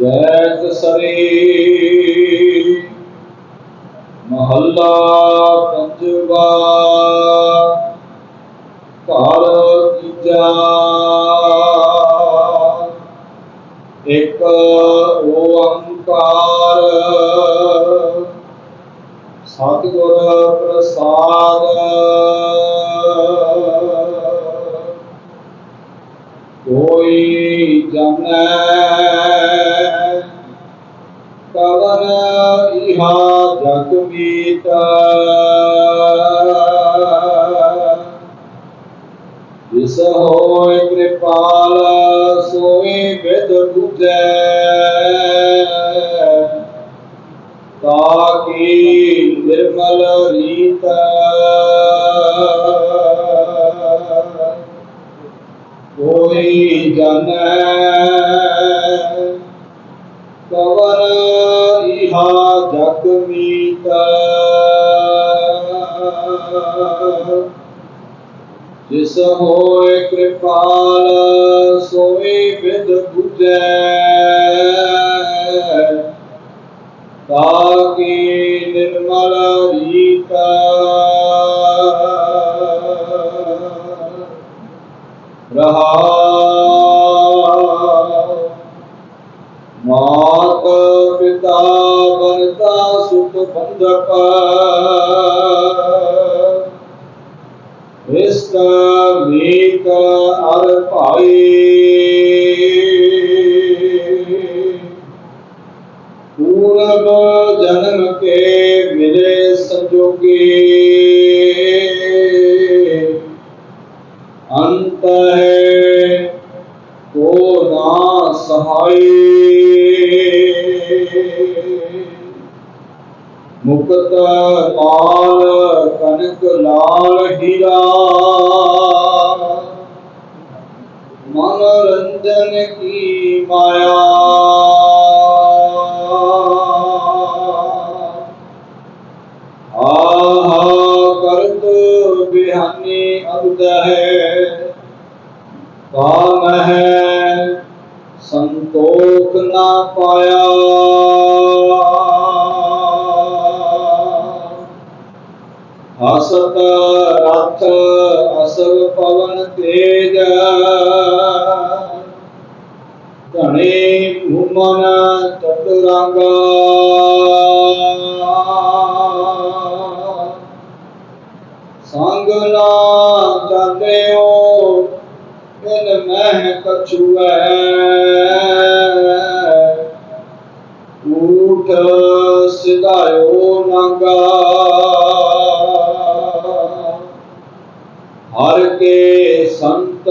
ਜੈਤ ਸਰੀ। ਮਹੱਲਾ ਪੰਜਵਾ। ਘਰ ਤੀਜਾ ਇੱਕ ਓੰਕਾਰ। ਸਤਿਗੁਰ ਪ੍ਰਸਾਦ। ਕੋਈ ਜਾਣੈ ਕਵਨ ਇਹਾ ਜਗ ਮੀਤ ਜਿਸ ਹੋਇ ਕਿਰਪਾਲ ਸੋਈ ਵਿਦ ਬੁਝੈ ਤਾਕੀ ਨਿਰਮਲ ਰੀਤ ਕਵਨ ਇਹਾ ਜਗ ਮੀਤ ਜਿਸ ਹੋਏ ਕਿਰਪਾਲ ਸੋਈ ਵਿਦ ਬੁਝੈ ਤਾਕੀ ਨਿਰਮਲ ਰੀਤ ਰਹਾ ਮਾਤ ਪਿਤਾ ਬਰਤਾ ਸੁਖ ਬੰਧਪ ਇਸਕ ਮੀਤ ਅਰ ਭਾਈ। ਪੂਰਬ ਜਨਮ ਕੇ ਮਿਲੇ ਸੰਜੋਗੀ ਅੰਤ ਹੈ ਕੋ ਨਾ ਸਹਾਈ ਮੁਕਤ ਲਾਲ ਕਨਕ ਲਾਲ ਹੀਰਾ। ਮਨੋਰੰਜਨ ਕੀ ਮਾਇਆ। ਆਹਾ ਕਰਤ ਬਿਹਾਨੀ ਅਬਦ ਹੈ। ਕਾਮ ਹੈ ਸੰਤੋਖ ਨਾ ਪਾਇਆ। ਹਸਤ ਰਥ ਅਸਲ ਪਵਨ ਤੇਜ। ਧਣੇ ਭੂਮਨ ਚਤੁਰੰਗ। ਸੰਗ ਨਾ ਜਾਂਦਿਓ ਇਨ ਮਹਿ ਕਛੁਐ ਊਠ ਸਿਧਾਇਓ ਨਾਗਾ ਹਰ ਕੇ ਸੰਤ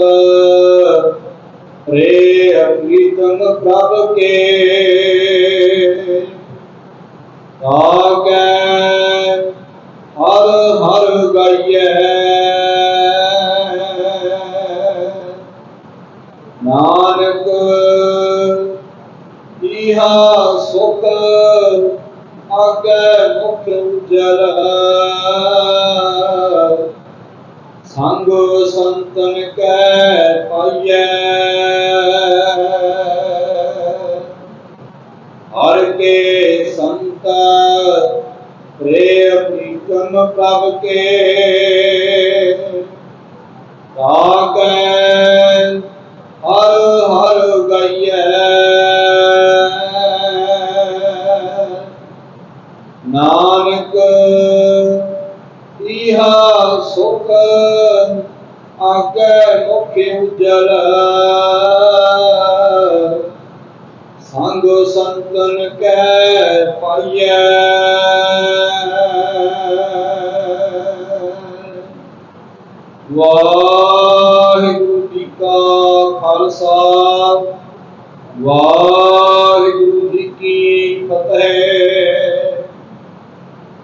ਰੇ ਅਪ੍ਰੀਤਮ ਪ੍ਰਭ ਕੇ। ਆਗੈ ਹਰ ਹਰ ਗਾਈਐ। ਨਾਨਕ ਇਹਾ ਸੁਖ ਆਗੇ ਮੁਖ ਉਜਲ ਸੰਗ ਸੰਤਨ ਕੈ ਪਾਈਐ। ਹਰ ਕੇ ਸੰਤ ਪ੍ਰੇਮ ਪ੍ਰੀਤਮ ਪ੍ਰਭ ਕੇ। ਕਾਗੈ ਹਰ ਹਰ ਗਾਈਐ। ਨਾਨਕ ਇਹਾ ਸੁਖ ਆਗੇ ਮੁਖ ਉਜਲ। ਸੰਗ ਸੰਤਨ ਕੈ ਪਾਈਐ। ਵਾਹਿਗੁਰੂ ਜੀ ਕਾ ਖਾਲਸਾ, ਵਾਹਿਗੁਰੂ ਜੀ ਕੀ ਫਤਿਹ।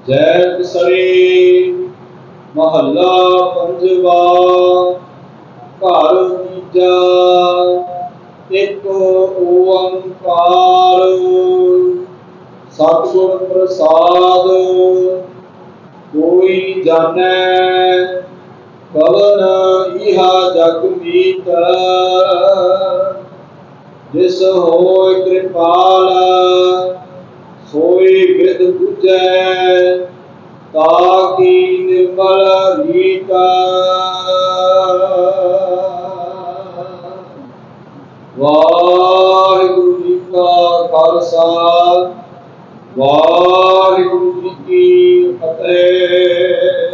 ਜੈ ਸ੍ਰੀ ਮਹੱਲਾ ਪੰਜਵਾ, ਘਰ ਤੀਜਾ ਇੱਕ ਓੰਕਾਰ। ਸਤਿਗੁਰ ਪ੍ਰਸਾਦ, ਕੋਈ ਜਾਣੈ ਕਵਨ ਇਹਾ ਜਗ ਮੀਤ। ਜਿਸ ਹੋਇ ਕਿਰਪਾਲ, ਸੋਈ ਵਿਦ ਬੁਝੈ ਤਾਕੀ ਨਿਰਮਲ ਰੀਤਾ ਵਾਹਿਗੁਰੂ ਜੀ ਕਾ ਖਾਲਸਾ ਵਾਹਿਗੁਰੂ ਜੀ ਕੀ ਫਤਿਹ।